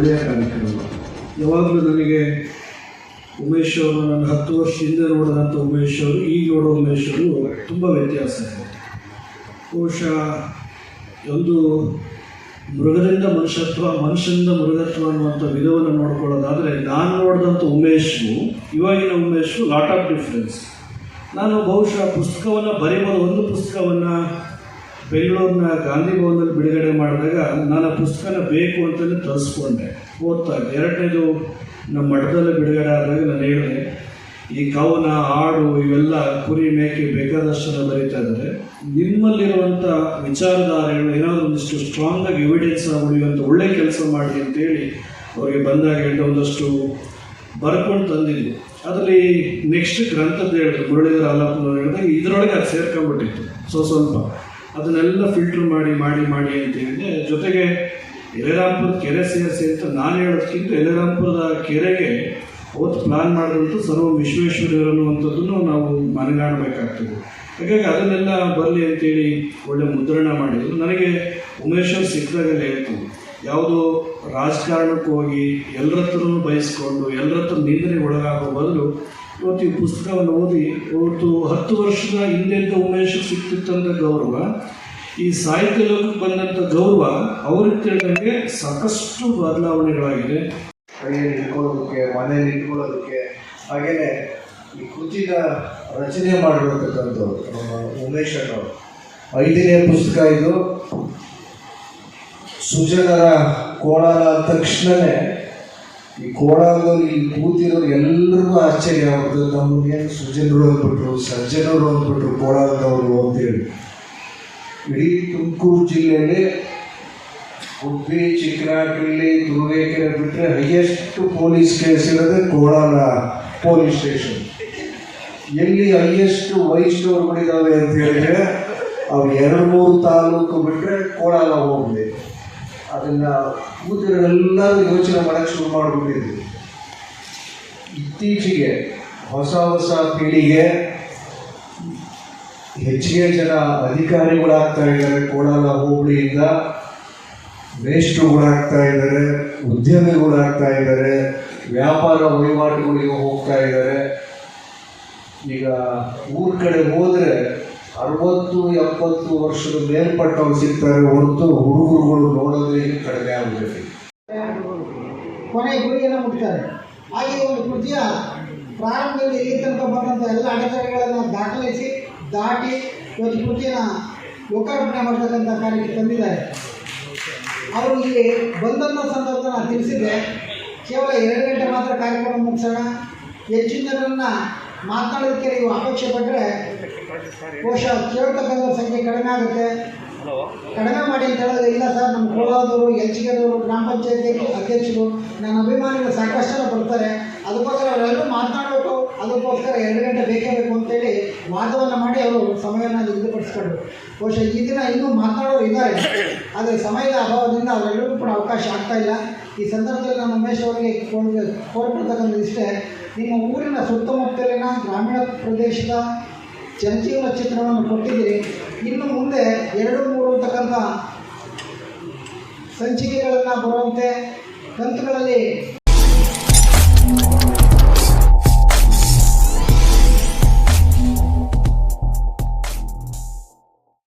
ಒಳ್ಳೆಯ ಕಾರ್ಯಕ್ರಮ ಯಾವಾಗಲೂ ನನಗೆ ಉಮೇಶ್ ಅವರು ನನ್ನ ಹತ್ತು ವರ್ಷ ಹಿಂದೆ ನೋಡಿದಂಥ ಉಮೇಶ್ ಅವರು, ಈಗ ನೋಡೋ ಉಮೇಶ್ ಅವರು ತುಂಬ ವ್ಯತ್ಯಾಸ ಇದೆ. ಬಹುಶಃ ಒಂದು ಮೃಗದಿಂದ ಮನುಷ್ಯತ್ವ, ಮನುಷ್ಯನಿಂದ ಮೃಗತ್ವ ಅನ್ನುವಂಥ ವಿಧವನ್ನು ನೋಡ್ಕೊಳ್ಳೋದಾದರೆ, ನಾನು ನೋಡಿದಂಥ ಉಮೇಶು ಇವಾಗಿನ ಉಮೇಶು ಲಾಟ್ ಆಫ್ ಡಿಫ್ರೆನ್ಸ್ ನಾನು ಬಹುಶಃ ಪುಸ್ತಕವನ್ನು ಬರೆಯುವ ಒಂದು ಪುಸ್ತಕವನ್ನು ಬೆಂಗಳೂರಿನ ಗಾಂಧಿ ಭವನದಲ್ಲಿ ಬಿಡುಗಡೆ ಮಾಡಿದಾಗ ನಾನು ಆ ಪುಸ್ತಕನ ಬೇಕು ಅಂತಲೇ ತರಿಸ್ಕೊಂಡೆ. ಓದ್ತಾ ಎರಡನೇದು ನಮ್ಮ ಮಠದಲ್ಲಿ ಬಿಡುಗಡೆ ಆದಾಗ ನಾನು ಹೇಳಿದೆ, ಈ ಕವನ, ಹಾಡು ಇವೆಲ್ಲ ಕುರಿ ಮೇಕೆ ಬೇಕಾದಷ್ಟನ್ನು ಬರೀತಾ ಇದ್ದಾರೆ. ನಿಮ್ಮಲ್ಲಿರುವಂಥ ವಿಚಾರಧಾರೆಗಳು ಏನಾದರೂ ಒಂದಿಷ್ಟು ಸ್ಟ್ರಾಂಗ್ ಆಗಿ ಎವಿಡೆನ್ಸ್ ಉಳಿಯುವಂಥ ಒಳ್ಳೆ ಕೆಲಸ ಮಾಡಿ ಅಂತೇಳಿ ಅವರಿಗೆ ಬಂದಾಗ ಹೇಳಿದ, ಒಂದಷ್ಟು ಬರ್ಕೊಂಡು ತಂದಿದ್ವಿ ಅದರಲ್ಲಿ ನೆಕ್ಸ್ಟ್ ಗ್ರಂಥದ್ದು ಹೇಳಿದ್ರು ಮುರಳೀಧರ ಅಲ್ಲಪ್ಪ ಹೇಳಿದಾಗ ಇದರೊಳಗೆ ಅದು ಸೇರ್ಕೊಂಡ್ಬಿಟ್ಟಿತ್ತು. ಸೊ, ಸ್ವಲ್ಪ ಅದನ್ನೆಲ್ಲ ಫಿಲ್ಟರ್ ಮಾಡಿ ಮಾಡಿ ಮಾಡಿ ಅಂತ ಹೇಳಿದೆ ಜೊತೆಗೆ ಎಲೆರಾಂಪುರದ ಕೆರೆ ಸೇರಿಸಿ ಅಂತ ನಾನು ಹೇಳೋದಕ್ಕಿಂತ ಯಲೆರಾಂಪುರದ ಕೆರೆಗೆ ಅವತ್ತು ಪ್ಲಾನ್ ಮಾಡಿದಂಥ ಸರ್ವ ವಿಶ್ವೇಶ್ವರಯ್ಯರು ಅನ್ನುವಂಥದ್ದನ್ನು ನಾವು ಮನಗಾಣಬೇಕಾಗ್ತದೆ. ಹಾಗಾಗಿ ಅದನ್ನೆಲ್ಲ ಬರಲಿ ಅಂತೇಳಿ ಒಳ್ಳೆ ಮುದ್ರಣ ಮಾಡಿದ್ರು. ನನಗೆ ಉಮೇಶ್ ಸಿಕ್ಕದಾಗಲೇ ಹೇಳ್ತು, ಯಾವುದೋ ರಾಜಕಾರಣಕ್ಕೆ ಹೋಗಿ ಎಲ್ಲರತ್ರ ಬಯಸ್ಕೊಂಡು ಎಲ್ಲರ ಹತ್ರ ನಿಂದನೆಗೆ ಒಳಗಾಗೋ ಬದಲು ಇವತ್ತು ಈ ಪುಸ್ತಕವನ್ನು ಓದಿ ಇವತ್ತು ಹತ್ತು ವರ್ಷದ ಹಿಂದೆಂದ ಉಮೇಶ್ ಸಿಕ್ತಿತ್ತಂಥ ಗೌರವ, ಈ ಸಾಹಿತ್ಯ ಲೋಕಕ್ಕೆ ಬಂದಂಥ ಗೌರವ ಅವ್ರಿಗೆ ತಿಳಿದಂಗೆ ಸಾಕಷ್ಟು ಬದಲಾವಣೆಗಳಾಗಿದೆ. ಕೈಯಲ್ಲಿ ಇಟ್ಕೊಳ್ಳೋದಕ್ಕೆ ಮನೆಯಲ್ಲಿ ಇಟ್ಕೊಳ್ಳೋದಕ್ಕೆ ಹಾಗೆಯೇ ಈ ಕೃತಿನ ರಚನೆ ಮಾಡಿರತಕ್ಕಂಥವ್ರು ಉಮೇಶ್ ಐದನೇ ಪುಸ್ತಕ ಇದು. ಸುಜನರ ಅಂದ ತಕ್ಷಣವೇ ಈ ಕೋಲಾರದಲ್ಲಿ ಇಲ್ಲಿ ಕೂತಿರೋರು ಎಲ್ಲರಿಗೂ ಆಶ್ಚರ್ಯ ಆಗ್ತದೆ ನಮ್ಮನ್ನೇನು ಸುಜನರು ಅಂದ್ಬಿಟ್ರು ಸಜ್ಜನರು ಅಂದ್ಬಿಟ್ರು ಕೋಲಾರದವರು ಅಂತೇಳಿ. ಇಡೀ ತುಮಕೂರು ಜಿಲ್ಲೆಯಲ್ಲಿ ಉಪ್ಪಿ ಚಿಕ್ಕನಾಗಲಿ ತುರುವೇಕೆರೆ ಬಿಟ್ಟರೆ ಹೈಯೆಸ್ಟ್ ಪೊಲೀಸ್ ಕೇಸ್ ಇರೋದೇ ಕೋಲಾರ ಪೊಲೀಸ್ ಸ್ಟೇಷನ್. ಎಲ್ಲಿ ಹೈಯೆಸ್ಟ್ ವೈಟ್ ಸ್ಟೋರ್ಗಳಿದ್ದಾವೆ ಅಂತ ಹೇಳಿದ್ರೆ, ಅವು ಎರಡು ಮೂರು ತಾಲೂಕು ಬಿಟ್ಟರೆ ಕೋಲಾರ ಹೋಗಿದೆ ಅದನ್ನ ಕೂತಿರೋರೆಲ್ಲರೂ ಯೋಚನೆ ಮಾಡೋಕ್ಕೆ ಶುರು ಮಾಡಿಬಿಟ್ಟಿದ್ವಿ. ಇತ್ತೀಚೆಗೆ ಹೊಸ ಹೊಸ ಪೀಳಿಗೆ ಹೆಚ್ಚಿಗೆ ಜನ ಅಧಿಕಾರಿಗಳಾಗ್ತಾ ಇದ್ದಾರೆ. ಕೋಲಾರ ಹೋಬಳಿಯಿಂದ ಮೇಷ್ಟ್ರುಗಳಾಗ್ತಾ ಇದ್ದಾರೆ, ಉದ್ಯಮಿಗಳಾಗ್ತಾ ಇದ್ದಾರೆ, ವ್ಯಾಪಾರ ವಹಿವಾಟುಗಳಿಗೆ ಹೋಗ್ತಾ ಇದ್ದಾರೆ. ಈಗ ಊರ ಕಡೆ ಹೋದರೆ ಅರವತ್ತು, ಎಪ್ಪತ್ತು ವರ್ಷದ ಮೇಲ್ಪಟ್ಟವ್ರು ಸಿಗ್ತಾರೆ ಹೊರತು ಹುಡುಗರುಗಳು ನೋಡೋದೇ ಕಡಿಮೆ ಆಗುತ್ತೆ ಕೊನೆ ಗುರಿಯನ್ನು ಮುಟ್ತಾರೆ. ಹಾಗೆ ಒಂದು ಕೃತಿಯ ಪ್ರಾರಂಭದಲ್ಲಿ ಈ ತನಕ ಬಂದಂಥ ಎಲ್ಲ ಅಡೆತಡೆಗಳನ್ನು ದಾಖಲಿಸಿ, ದಾಟಿ ಒಂದು ಕೃತಿಯನ್ನು ಲೋಕಾರ್ಪಣೆ ಮಾಡ್ತಕ್ಕಂಥ ಕಾರ್ಯಕ್ಕೆ ತಂದಿದ್ದಾರೆ. ಅವರು ಇಲ್ಲಿ ಬಂದಂಥ ಸಂದರ್ಭ ನಾನು ತಿಳಿಸಿದ್ದೆ ಕೇವಲ ಎರಡು ಗಂಟೆ ಮಾತ್ರ ಕಾರ್ಯಕ್ರಮ ಮುಗಿಸೋಣ. ಹೆಚ್ಚಿನ ಜನರನ್ನು ಮಾತನಾಡೋದಕ್ಕೆ ನೀವು ಅಪೇಕ್ಷೆ ಪಟ್ಟರೆ ಬಹುಶಃ ಕೇಳ್ತಕ್ಕಂಥ ಸಂಖ್ಯೆ ಕಡಿಮೆ ಆಗುತ್ತೆ. ಕಡಿಮೆ ಮಾಡಿ ಅಂತ ಹೇಳಿದ್ರೆ ಇಲ್ಲ ಸರ್. ನಮ್ಮ ಕೋಲಾರದವರು ಅವರು ಗ್ರಾಮ ಪಂಚಾಯತಿ ಅಧ್ಯಕ್ಷರು ನನ್ನ ಅಭಿಮಾನಿಗಳು ಸಾಕಷ್ಟು ಜನ ಬರ್ತಾರೆ. ಅದಕ್ಕೋಸ್ಕರ ಅವರೆಲ್ಲರೂ ಮಾತನಾಡಬೇಕು ಅದಕ್ಕೋಸ್ಕರ ಎರಡು ಗಂಟೆ ಬೇಕೇ ಬೇಕು ಅಂತೇಳಿ ವಾದವನ್ನು ಮಾಡಿ ಅವರು ಸಮಯವನ್ನು ನಿಗದಿಪಡಿಸ್ಕೊಂಡ್ರು. ಬಹುಶಃ ಈ ದಿನ ಇನ್ನೂ ಮಾತನಾಡೋರು ಇದ್ದಾರೆ. ಆದರೆ ಸಮಯದ ಅಭಾವದಿಂದ ಅವರೆಲ್ಲರಿಗೂ ಕೂಡ ಅವಕಾಶ ಆಗ್ತಾ ಇಲ್ಲ. ಈ ಸಂದರ್ಭದಲ್ಲಿ ನಾನು ಉಮೇಶ್ ಅವರಿಗೆ ಕೋರ್ ಕೋರ್ಪಡ್ತಕ್ಕಂಥದ್ದು ಇಷ್ಟೇ. ನಿಮ್ಮ ಊರಿನ ಸುತ್ತಮುತ್ತಲಿನ ಗ್ರಾಮೀಣ ಪ್ರದೇಶದ ಜನಜೀವನ ಚಿತ್ರಣವನ್ನು ಕೊಟ್ಟಿದ್ದೀರಿ. ಇನ್ನು ಮುಂದೆ ಎರಡು ಮೂರು ಅಂತಕ್ಕಂಥ ಸಂಚಿಕೆಗಳನ್ನು ಬರುವಂತೆ ಕಂತುಗಳಲ್ಲಿ